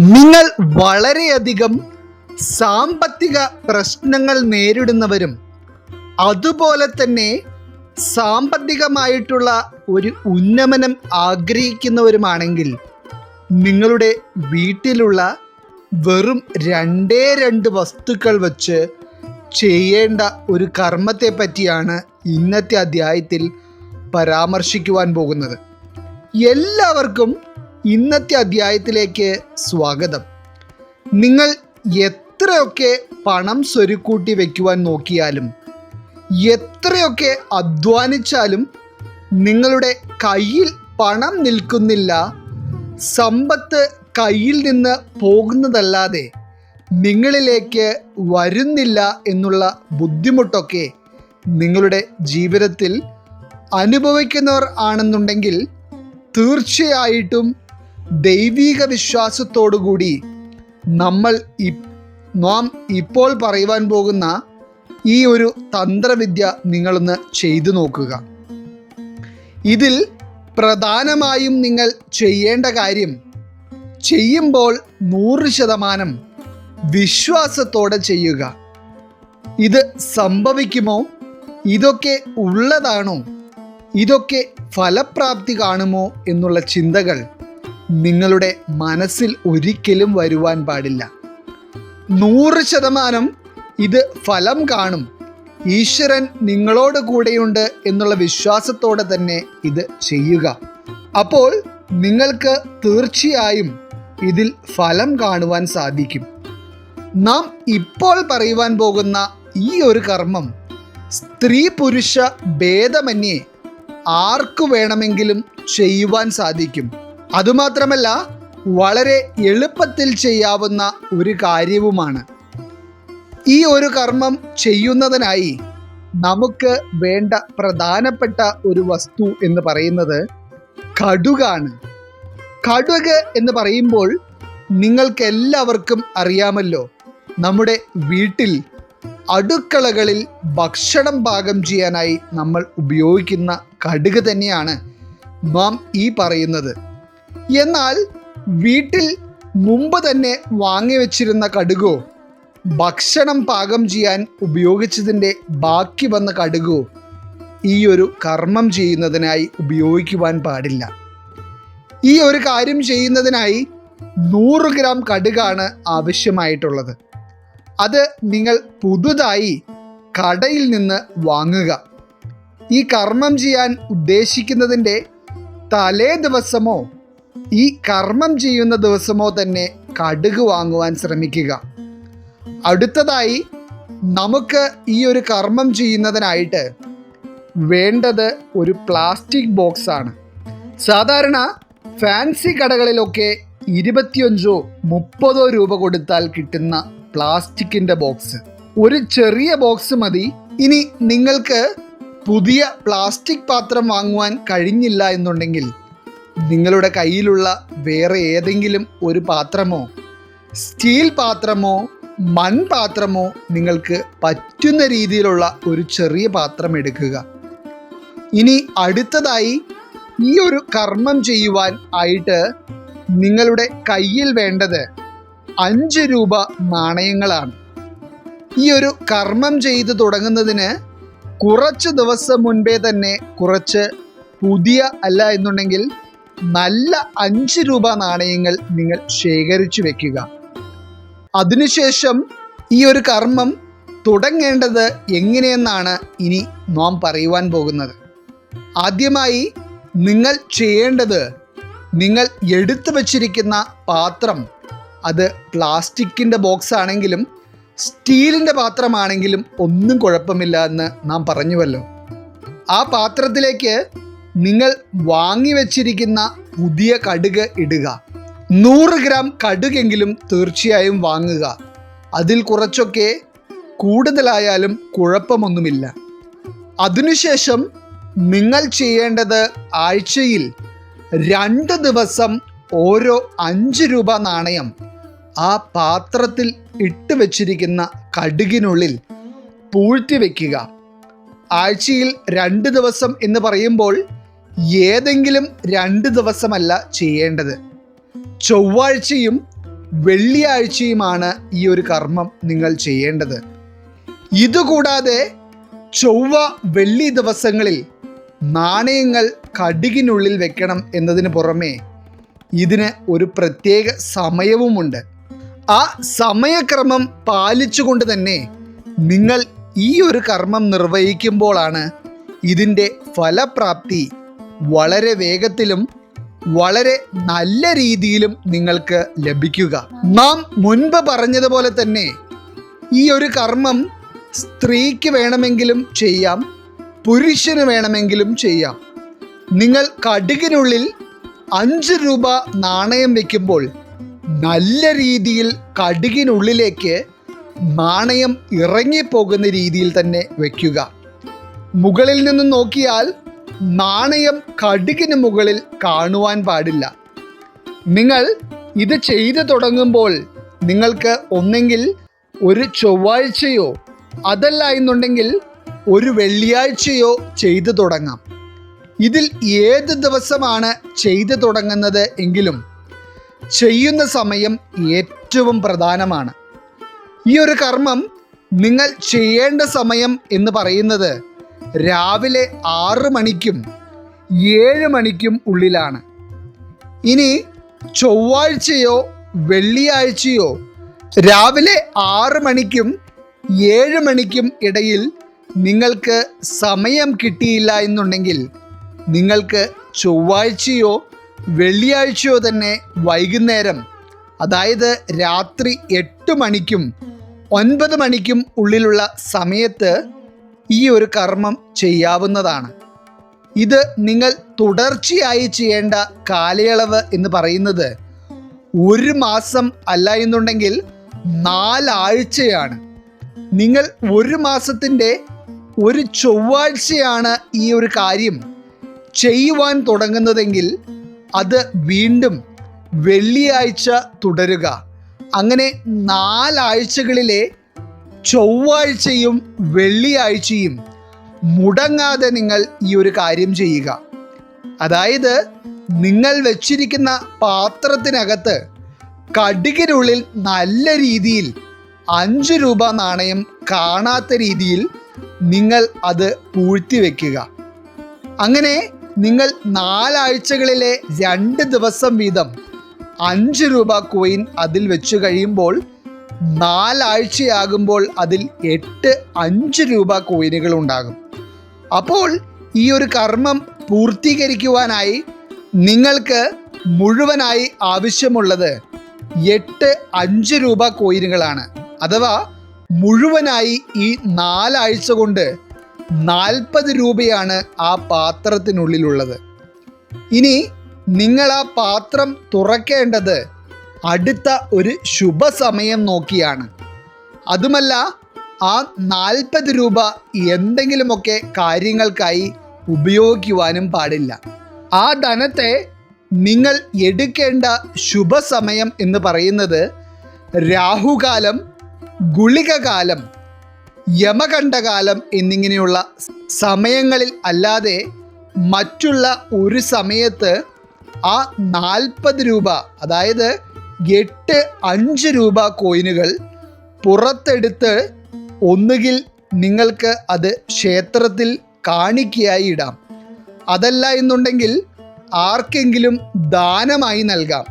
നിങ്ങൾ വളരെയധികം സാമ്പത്തിക പ്രശ്നങ്ങൾ നേരിടുന്നവരും അതുപോലെ തന്നെ സാമ്പത്തികമായിട്ടുള്ള ഒരു ഉന്നമനം ആഗ്രഹിക്കുന്നവരുമാണെങ്കിൽ നിങ്ങളുടെ വീട്ടിലുള്ള വെറും രണ്ടേ രണ്ട് വസ്തുക്കൾ വച്ച് ചെയ്യേണ്ട ഒരു കർമ്മത്തെ പറ്റിയാണ് ഇന്നത്തെ അധ്യായത്തിൽ പരാമർശിക്കുവാൻ പോകുന്നത്. എല്ലാവർക്കും ഇന്നത്തെ അധ്യായത്തിലേക്ക് സ്വാഗതം. നിങ്ങൾ എത്രയൊക്കെ പണം സ്വരുക്കൂട്ടി വയ്ക്കുവാൻ നോക്കിയാലും എത്രയൊക്കെ അധ്വാനിച്ചാലും നിങ്ങളുടെ കയ്യിൽ പണം നിൽക്കുന്നില്ല സമ്പത്ത് കയ്യിൽ നിന്ന് പോകുന്നതല്ലാതെ നിങ്ങളിലേക്ക് വരുന്നില്ല എന്നുള്ള ബുദ്ധിമുട്ടൊക്കെ നിങ്ങളുടെ ജീവിതത്തിൽ അനുഭവിക്കുന്നവർ ആണെന്നുണ്ടെങ്കിൽ തീർച്ചയായിട്ടും ദൈവീക വിശ്വാസത്തോടുകൂടി നമ്മൾ നാം ഇപ്പോൾ പറയുവാൻ പോകുന്ന ഈ ഒരു തന്ത്രവിദ്യ നിങ്ങളൊന്ന് ചെയ്തു നോക്കുക. ഇതിൽ പ്രധാനമായും നിങ്ങൾ ചെയ്യേണ്ട കാര്യം ചെയ്യുമ്പോൾ നൂറ് ശതമാനം വിശ്വാസത്തോടെ ചെയ്യുക. ഇത് സംഭവിക്കുമോ? ഇതൊക്കെ ഉള്ളതാണോ? ഇതൊക്കെ ഫലപ്രാപ്തി കാണുമോ? എന്നുള്ള ചിന്തകൾ നിങ്ങളുടെ മനസ്സിൽ ഒരിക്കലും വരുവാൻ പാടില്ല. നൂറ് ശതമാനം ഇത് ഫലം കാണും. ഈശ്വരൻ നിങ്ങളോട് കൂടെയുണ്ട് എന്നുള്ള വിശ്വാസത്തോടെ തന്നെ ഇത് ചെയ്യുക. അപ്പോൾ നിങ്ങൾക്ക് തീർച്ചയായും ഇതിൽ ഫലം കാണുവാൻ സാധിക്കും. നാം ഇപ്പോൾ പറയുവാൻ പോകുന്ന ഈ ഒരു കർമ്മം സ്ത്രീ പുരുഷ ഭേദമന്യേ ആർക്കു വേണമെങ്കിലും ചെയ്യുവാൻ സാധിക്കും. അതുമാത്രമല്ല വളരെ എളുപ്പത്തിൽ ചെയ്യാവുന്ന ഒരു കാര്യവുമാണ്. ഈ ഒരു കർമ്മം ചെയ്യുന്നതിനായി നമുക്ക് വേണ്ട പ്രധാനപ്പെട്ട ഒരു വസ്തു എന്ന് പറയുന്നത് കടുകാണ്. കടുക് എന്ന് പറയുമ്പോൾ നിങ്ങൾക്കെല്ലാവർക്കും അറിയാമല്ലോ നമ്മുടെ വീട്ടിൽ അടുക്കളകളിൽ ഭക്ഷണം പാകം ചെയ്യാനായി നമ്മൾ ഉപയോഗിക്കുന്ന കടുക് തന്നെയാണ് നാം ഈ പറയുന്നത്. എന്നാൽ വീട്ടിൽ മുമ്പ് തന്നെ വാങ്ങി വെച്ചിരുന്ന കടുകോ ഭക്ഷണം പാകം ചെയ്യാൻ ഉപയോഗിച്ചതിന്റെ ബാക്കി വന്ന കടുകോ ഈ ഒരു കർമ്മം ചെയ്യുന്നതിനായി ഉപയോഗിക്കുവാൻ പാടില്ല. ഈ ഒരു കാര്യം ചെയ്യുന്നതിനായി നൂറ് ഗ്രാം കടുകാണ് ആവശ്യമായിട്ടുള്ളത്. അത് നിങ്ങൾ പുതുതായി കടയിൽ നിന്ന് വാങ്ങുക. ഈ കർമ്മം ചെയ്യാൻ ഉദ്ദേശിക്കുന്നതിന്റെ തലേ ദിവസമോ ഈ കർമ്മം ചെയ്യുന്ന ദിവസമോ തന്നെ കടുക് വാങ്ങുവാൻ ശ്രമിക്കുക. അടുത്തതായി നമുക്ക് ഈ ഒരു കർമ്മം ചെയ്യുന്നതിനായിട്ട് വേണ്ടത് ഒരു പ്ലാസ്റ്റിക് ബോക്സ് ആണ്. സാധാരണ ഫാൻസി കടകളിലൊക്കെ ഇരുപത്തിയഞ്ചോ മുപ്പതോ രൂപ കൊടുത്താൽ കിട്ടുന്ന പ്ലാസ്റ്റിക്കിന്റെ ബോക്സ്. ഒരു ചെറിയ ബോക്സ് മതി. ഇനി നിങ്ങൾക്ക് പുതിയ പ്ലാസ്റ്റിക് പാത്രം വാങ്ങുവാൻ കഴിഞ്ഞില്ല എന്നുണ്ടെങ്കിൽ നിങ്ങളുടെ കയ്യിലുള്ള വേറെ ഏതെങ്കിലും ഒരു പാത്രമോ? സ്റ്റീൽ പാത്രമോ? മൺപാത്രമോ നിങ്ങൾക്ക് പറ്റുന്ന രീതിയിലുള്ള ഒരു ചെറിയ പാത്രം എടുക്കുക. ഇനി അടുത്തതായി ഈ ഒരു കർമ്മം ചെയ്യുവാൻ ആയിട്ട് നിങ്ങളുടെ കയ്യിൽ വേണ്ടത് അഞ്ച് രൂപ നാണയങ്ങളാണ്. ഈ ഒരു കർമ്മം ചെയ്ത് തുടങ്ങുന്നതിന് കുറച്ച് ദിവസം മുൻപേ തന്നെ കുറച്ച് പുതിയ അല്ല എന്നുണ്ടെങ്കിൽ നല്ല അഞ്ച് രൂപ നാണയങ്ങൾ നിങ്ങൾ ശേഖരിച്ചു വെക്കുക. അതിനുശേഷം ഈ ഒരു കർമ്മം തുടങ്ങേണ്ടത് എങ്ങനെയെന്നാണ് ഇനി നാം പറയുവാൻ പോകുന്നത്. ആദ്യമായി നിങ്ങൾ ചെയ്യേണ്ടത് നിങ്ങൾ എടുത്തു വച്ചിരിക്കുന്ന പാത്രം അത് പ്ലാസ്റ്റിക്കിന്റെ ബോക്സ് ആണെങ്കിലും സ്റ്റീലിന്റെ പാത്രമാണെങ്കിലും ഒന്നും കുഴപ്പമില്ല എന്ന് നാം പറഞ്ഞുവല്ലോ. ആ പാത്രത്തിലേക്ക് നിങ്ങൾ വാങ്ങി വച്ചിരിക്കുന്ന പുതിയ കടുക് ഇടുക. നൂറ് ഗ്രാം കടുകെങ്കിലും തീർച്ചയായും വാങ്ങുക. അതിൽ കുറച്ചൊക്കെ കൂടുതലായാലും കുഴപ്പമൊന്നുമില്ല. അതിനുശേഷം നിങ്ങൾ ചെയ്യേണ്ടത് ആഴ്ചയിൽ രണ്ട് ദിവസം ഓരോ അഞ്ച് രൂപ നാണയം ആ പാത്രത്തിൽ ഇട്ട് വച്ചിരിക്കുന്ന കടുകിനുള്ളിൽ പൂഴ്ത്തി വയ്ക്കുക ആഴ്ചയിൽ രണ്ട് ദിവസം എന്ന് പറയുമ്പോൾ ഏതെങ്കിലും രണ്ട് ദിവസമല്ല ചെയ്യേണ്ടത്. ചൊവ്വാഴ്ചയും വെള്ളിയാഴ്ചയുമാണ് ഈ ഒരു കർമ്മം നിങ്ങൾ ചെയ്യേണ്ടത്. ഇതുകൂടാതെ ചൊവ്വ വെള്ളി ദിവസങ്ങളിൽ നാണയങ്ങൾ കടുകിനുള്ളിൽ വെക്കണം എന്നതിന് പുറമെ ഇതിന് ഒരു പ്രത്യേക സമയവുമുണ്ട്. ആ സമയക്രമം പാലിച്ചുകൊണ്ട് തന്നെ നിങ്ങൾ ഈ ഒരു കർമ്മം നിർവഹിക്കുമ്പോഴാണ് ഇതിന്റെ ഫലപ്രാപ്തി വളരെ വേഗത്തിലും വളരെ നല്ല രീതിയിലും നിങ്ങൾക്ക് ലഭിക്കുക. നാം മുൻപ് പറഞ്ഞതുപോലെ തന്നെ ഈ ഒരു കർമ്മം സ്ത്രീക്ക് വേണമെങ്കിലും ചെയ്യാം പുരുഷന് വേണമെങ്കിലും ചെയ്യാം. നിങ്ങൾ കടുകിനുള്ളിൽ അഞ്ച് രൂപ നാണയം വെക്കുമ്പോൾ നല്ല രീതിയിൽ കടുകിനുള്ളിലേക്ക് നാണയം ഇറങ്ങിപ്പോകുന്ന രീതിയിൽ തന്നെ വയ്ക്കുക മുകളിൽ നിന്ന് നോക്കിയാൽ നാണയം കടുകിന് മുകളിൽ കാണുവാൻ പാടില്ല. നിങ്ങൾ ഇത് ചെയ്തു തുടങ്ങുമ്പോൾ നിങ്ങൾക്ക് ഒന്നെങ്കിൽ ഒരു ചൊവ്വാഴ്ചയോ അതല്ല എന്നുണ്ടെങ്കിൽ ഒരു വെള്ളിയാഴ്ചയോ ചെയ്തു തുടങ്ങാം. ഇതിൽ ഏത് ദിവസമാണ് ചെയ്തു തുടങ്ങുന്നത് എങ്കിലും ചെയ്യുന്ന സമയം ഏറ്റവും പ്രധാനമാണ്. ഈ ഒരു കർമ്മം നിങ്ങൾ ചെയ്യേണ്ട സമയം എന്ന് പറയുന്നത് രാവിലെ ആറ് മണിക്കും ഏഴ് മണിക്കും ഉള്ളിലാണ്. ഇനി ചൊവ്വാഴ്ചയോ വെള്ളിയാഴ്ചയോ രാവിലെ ആറ് മണിക്കും ഏഴ് മണിക്കും ഇടയിൽ നിങ്ങൾക്ക് സമയം കിട്ടിയില്ല എന്നുണ്ടെങ്കിൽ നിങ്ങൾക്ക് ചൊവ്വാഴ്ചയോ വെള്ളിയാഴ്ചയോ തന്നെ വൈകുന്നേരം അതായത് രാത്രി എട്ട് മണിക്കും ഒൻപത് മണിക്കും ഉള്ളിലുള്ള സമയത്ത് ഈ ഒരു കർമ്മം ചെയ്യാവുന്നതാണ്. ഇത് നിങ്ങൾ തുടർച്ചയായി ചെയ്യേണ്ട കാലയളവ് എന്ന് പറയുന്നത് ഒരു മാസം അല്ല എന്നുണ്ടെങ്കിൽ നാലാഴ്ചയാണ്. നിങ്ങൾ ഒരു മാസത്തിന്റെ ഒരു ചൊവ്വാഴ്ചയാണ് ഈ ഒരു കാര്യം ചെയ്യുവാൻ തുടങ്ങുന്നതെങ്കിൽ അത് വീണ്ടും വെള്ളിയാഴ്ച തുടരുക. അങ്ങനെ നാലാഴ്ചകളിലെ ചൊവ്വാഴ്ചയും വെള്ളിയാഴ്ചയും മുടങ്ങാതെ നിങ്ങൾ ഈ ഒരു കാര്യം ചെയ്യുക. അതായത് നിങ്ങൾ വെച്ചിരിക്കുന്ന പാത്രത്തിനകത്ത് കടുകിനുള്ളിൽ നല്ല രീതിയിൽ അഞ്ച് രൂപ നാണയം കാണാത്ത രീതിയിൽ നിങ്ങൾ അത് പൂഴ്ത്തി വയ്ക്കുക അങ്ങനെ നിങ്ങൾ നാലാഴ്ചകളിലെ രണ്ട് ദിവസം വീതം അഞ്ച് രൂപ കോയിൻ അതിൽ വെച്ച് കഴിയുമ്പോൾ നാലാഴ്ചയാകുമ്പോൾ അതിൽ എട്ട് അഞ്ച് രൂപ കോയിനുകൾ ഉണ്ടാകും. അപ്പോൾ ഈ ഒരു കർമ്മം പൂർത്തീകരിക്കുവാനായി നിങ്ങൾക്ക് മുഴുവനായി ആവശ്യമുള്ളത് എട്ട് അഞ്ച് രൂപ കോയിനുകളാണ്. അഥവാ മുഴുവനായി ഈ നാലാഴ്ച കൊണ്ട് നാൽപ്പത് രൂപയാണ് ആ പാത്രത്തിനുള്ളിലുള്ളത്. ഇനി നിങ്ങൾ ആ പാത്രം തുറക്കേണ്ടത് അടുത്ത ഒരു ശുഭസമയം നോക്കിയാണ്. അതുമല്ല ആ നാൽപ്പത് രൂപ എന്തെങ്കിലുമൊക്കെ കാര്യങ്ങൾക്കായി ഉപയോഗിക്കുവാനും പാടില്ല. ആ ധനത്തെ നിങ്ങൾ എടുക്കേണ്ട ശുഭസമയം എന്ന് പറയുന്നത് രാഹുകാലം ഗുളികകാലം യമകണ്ഠകാലം എന്നിങ്ങനെയുള്ള സമയങ്ങളിൽ അല്ലാതെ മറ്റുള്ള ഒരു സമയത്ത് ആ നാൽപ്പത് രൂപ അതായത് എട്ട് അഞ്ച് രൂപ കോയിനുകൾ പുറത്തെടുത്ത് ഒന്നുകിൽ നിങ്ങൾക്ക് അത് ക്ഷേത്രത്തിൽ കാണിക്കയായി ഇടാം. അതല്ല എന്നുണ്ടെങ്കിൽ ആർക്കെങ്കിലും ദാനമായി നൽകാം.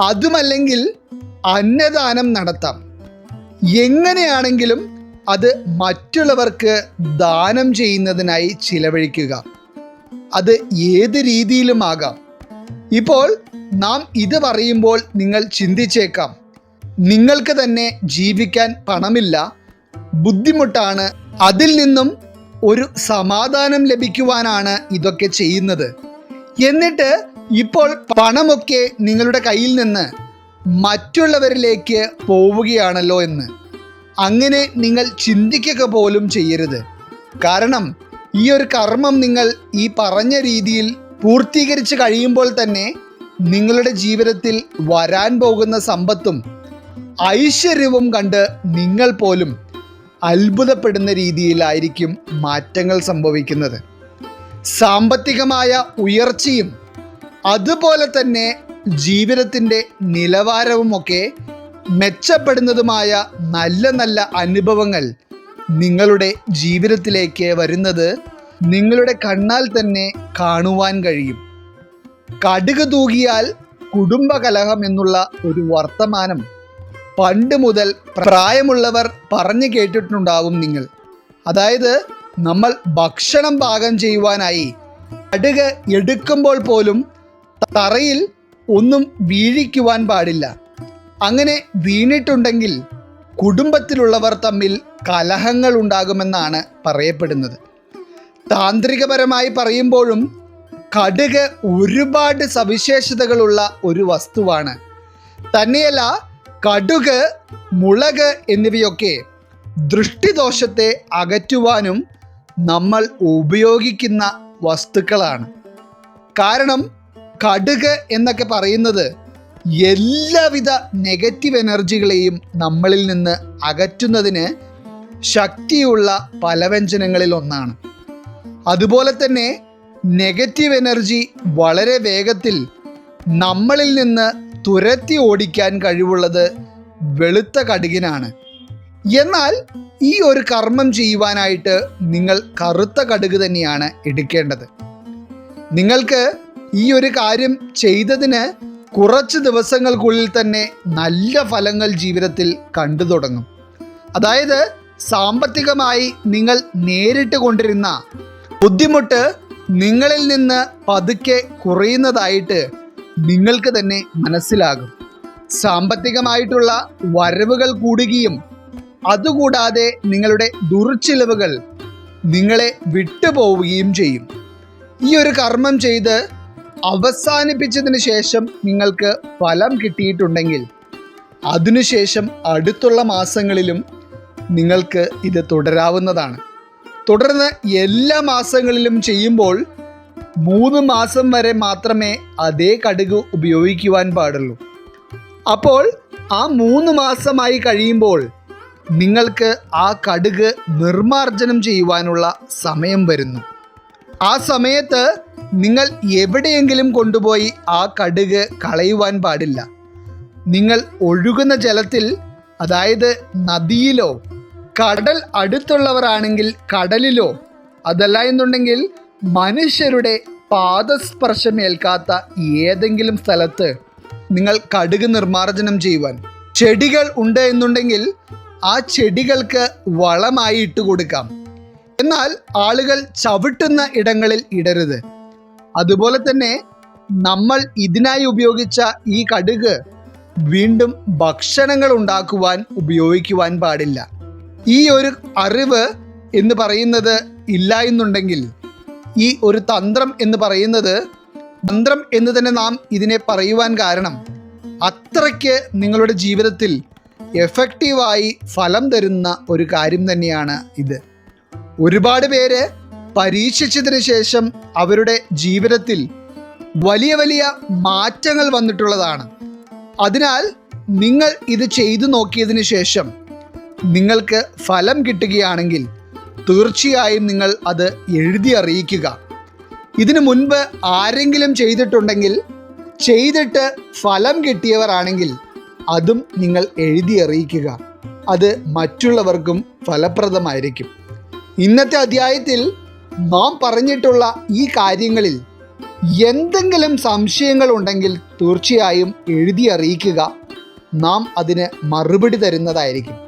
അതുമല്ലെങ്കിൽ അന്നദാനം നടത്താം. എങ്ങനെയാണെങ്കിലും അത് മറ്റുള്ളവർക്ക് ദാനം ചെയ്യുന്നതിനായി ചിലവഴിക്കുക. അത് ഏത് രീതിയിലുമാകാം ഇപ്പോൾ നാം ഇത് പറയുമ്പോൾ നിങ്ങൾ ചിന്തിച്ചേക്കാം. നിങ്ങൾക്ക് തന്നെ ജീവിക്കാൻ പണമില്ല. ബുദ്ധിമുട്ടാണ്. അതിൽ നിന്നും ഒരു സമാധാനം ലഭിക്കുവാനാണ് ഇതൊക്കെ ചെയ്യുന്നത്. എന്നിട്ട് ഇപ്പോൾ പണമൊക്കെ നിങ്ങളുടെ കയ്യിൽ നിന്ന് മറ്റുള്ളവരിലേക്ക് പോവുകയാണല്ലോ എന്ന്. അങ്ങനെ നിങ്ങൾ ചിന്തിക്കുക പോലും ചെയ്യരുത്. കാരണം ഈ ഒരു കർമ്മം നിങ്ങൾ ഈ പറഞ്ഞ രീതിയിൽ പൂർത്തീകരിച്ച് കഴിയുമ്പോൾ തന്നെ നിങ്ങളുടെ ജീവിതത്തിൽ വരാൻ പോകുന്ന സമ്പത്തും ഐശ്വര്യവും കണ്ട് നിങ്ങൾ പോലും അത്ഭുതപ്പെടുന്ന രീതിയിലായിരിക്കും മാറ്റങ്ങൾ സംഭവിക്കുന്നത്. സാമ്പത്തികമായ ഉയർച്ചയും അതുപോലെ തന്നെ ജീവിതത്തിന്റെ നിലവാരവുമൊക്കെ മെച്ചപ്പെടുന്നതുമായ നല്ല നല്ല അനുഭവങ്ങൾ നിങ്ങളുടെ ജീവിതത്തിലേക്ക് വരുന്നത് നിങ്ങളുടെ കണ്ണാൽ തന്നെ കാണുവാൻ കഴിയും. കടുക് തൂകിയാൽ കുടുംബകലഹം എന്നുള്ള ഒരു വർത്തമാനം. പണ്ട് മുതൽ പ്രായമുള്ളവർ പറഞ്ഞു കേട്ടിട്ടുണ്ടാവും നിങ്ങൾ. അതായത് നമ്മൾ ഭക്ഷണം പാകം ചെയ്യുവാനായി കടുക് എടുക്കുമ്പോൾ പോലും തറയിൽ ഒന്നും വീഴിക്കുവാൻ പാടില്ല. അങ്ങനെ വീണിട്ടുണ്ടെങ്കിൽ കുടുംബത്തിലുള്ളവർ തമ്മിൽ കലഹങ്ങൾ ഉണ്ടാകുമെന്നാണ് പറയപ്പെടുന്നത്. താന്ത്രികപരമായി പറയുമ്പോഴും കടുക് ഒരുപാട് സവിശേഷതകളുള്ള ഒരു വസ്തുവാണ്. തന്നെയല്ല കടുക് മുളക് എന്നിവയൊക്കെ ദൃഷ്ടിദോഷത്തെ അകറ്റുവാനും നമ്മൾ ഉപയോഗിക്കുന്ന വസ്തുക്കളാണ്. കാരണം കടുക് എന്നൊക്കെ പറയുന്നത് എല്ലാവിധ നെഗറ്റീവ് എനർജികളെയും നമ്മളിൽ നിന്ന് അകറ്റുന്നതിന് ശക്തിയുള്ള പലവ്യഞ്ജനങ്ങളിൽ ഒന്നാണ് അതുപോലെ തന്നെ നെഗറ്റീവ് എനർജി വളരെ വേഗത്തിൽ നമ്മളിൽ നിന്ന് തുരത്തി ഓടിക്കാൻ കഴിവുള്ളത് വെളുത്ത കടുകിനാണ്. എന്നാൽ ഈ ഒരു കർമ്മം ചെയ്യുവാനായിട്ട് നിങ്ങൾ കറുത്ത കടുക് തന്നെയാണ് എടുക്കേണ്ടത്. നിങ്ങൾക്ക് ഈ ഒരു കാര്യം ചെയ്തതിന് കുറച്ച് ദിവസങ്ങൾക്കുള്ളിൽ തന്നെ നല്ല ഫലങ്ങൾ ജീവിതത്തിൽ കണ്ടു തുടങ്ങും. അതായത് സാമ്പത്തികമായി നിങ്ങൾ നേരിട്ട് കൊണ്ടിരുന്ന ബുദ്ധിമുട്ട് നിങ്ങളിൽ നിന്ന് പതുക്കെ കുറയുന്നതായിട്ട് നിങ്ങൾക്ക് തന്നെ മനസ്സിലാകും. സാമ്പത്തികമായിട്ടുള്ള വരവുകൾ കൂടുകയും അതുകൂടാതെ നിങ്ങളുടെ ദുർച്ചിലവുകൾ നിങ്ങളെ വിട്ടുപോവുകയും ചെയ്യും. ഈ ഒരു കർമ്മം ചെയ്ത് അവസാനിപ്പിച്ചതിന് ശേഷം നിങ്ങൾക്ക് ഫലം കിട്ടിയിട്ടുണ്ടെങ്കിൽ അതിനുശേഷം അടുത്തുള്ള മാസങ്ങളിലും നിങ്ങൾക്ക് ഇത് തുടരാവുന്നതാണ്. തുടർന്ന് എല്ലാ മാസങ്ങളിലും ചെയ്യുമ്പോൾ മൂന്ന് മാസം വരെ മാത്രമേ അതേ കടുക് ഉപയോഗിക്കുവാൻ പാടുള്ളൂ. അപ്പോൾ ആ മൂന്ന് മാസമായി കഴിയുമ്പോൾ നിങ്ങൾക്ക് ആ കടുക് നിർമാർജനം ചെയ്യുവാനുള്ള സമയം വരുന്നു. ആ സമയത്ത് നിങ്ങൾ എവിടെയെങ്കിലും കൊണ്ടുപോയി ആ കടുക് കളയുവാൻ പാടില്ല. നിങ്ങൾ ഒഴുകുന്ന ജലത്തിൽ അതായത് നദിയിലോ കടൽ അടുത്തുള്ളവരാണെങ്കിൽ കടലിലോ അതല്ല എന്നുണ്ടെങ്കിൽ മനുഷ്യരുടെ പാദസ്പർശമേൽക്കാത്ത ഏതെങ്കിലും സ്ഥലത്ത് നിങ്ങൾ കടുക് നിർമ്മാർജനം ചെയ്യുവാൻ ചെടികൾ ഉണ്ട് എന്നുണ്ടെങ്കിൽ ആ ചെടികൾക്ക് വളമായി ഇട്ട് കൊടുക്കാം. എന്നാൽ ആളുകൾ ചവിട്ടുന്ന ഇടങ്ങളിൽ ഇടരുത്. അതുപോലെ തന്നെ നമ്മൾ ഇതിനായി ഉപയോഗിച്ച ഈ കടുക് വീണ്ടും ഭക്ഷണങ്ങൾ ഉണ്ടാക്കുവാൻ ഉപയോഗിക്കുവാൻ പാടില്ല. ഈ ഒരു അറിവ് എന്ന് പറയുന്നത് ഇല്ല എന്നുണ്ടെങ്കിൽ ഈ ഒരു തന്ത്രം എന്ന് പറയുന്നത് തന്ത്രം എന്ന് തന്നെ നാം ഇതിനെ പറയുവാൻ കാരണം അത്രയ്ക്ക് നിങ്ങളുടെ ജീവിതത്തിൽ എഫക്റ്റീവായി ഫലം തരുന്ന ഒരു കാര്യം തന്നെയാണ് ഇത്. ഒരുപാട് പേര് പരീക്ഷിച്ചതിന് ശേഷം അവരുടെ ജീവിതത്തിൽ വലിയ വലിയ മാറ്റങ്ങൾ വന്നിട്ടുള്ളതാണ്. അതിനാൽ നിങ്ങൾ ഇത് ചെയ്തു നോക്കിയതിന് ശേഷം നിങ്ങൾക്ക് ഫലം കിട്ടുകയാണെങ്കിൽ തീർച്ചയായും നിങ്ങൾ അത് എഴുതി അറിയിക്കുക. ഇതിനു മുൻപ് ആരെങ്കിലും ചെയ്തിട്ടുണ്ടെങ്കിൽ ചെയ്തിട്ട് ഫലം കിട്ടിയവരാണെങ്കിൽ അതും നിങ്ങൾ എഴുതി അറിയിക്കുക. അത് മറ്റുള്ളവർക്കും ഫലപ്രദമായിരിക്കും. ഇന്നത്തെ അധ്യായത്തിൽ നാം പറഞ്ഞിട്ടുള്ള ഈ കാര്യങ്ങളിൽ എന്തെങ്കിലും സംശയങ്ങൾ ഉണ്ടെങ്കിൽ തീർച്ചയായും എഴുതി അറിയിക്കുക. നാം അതിന് മറുപടി തരുന്നതായിരിക്കും.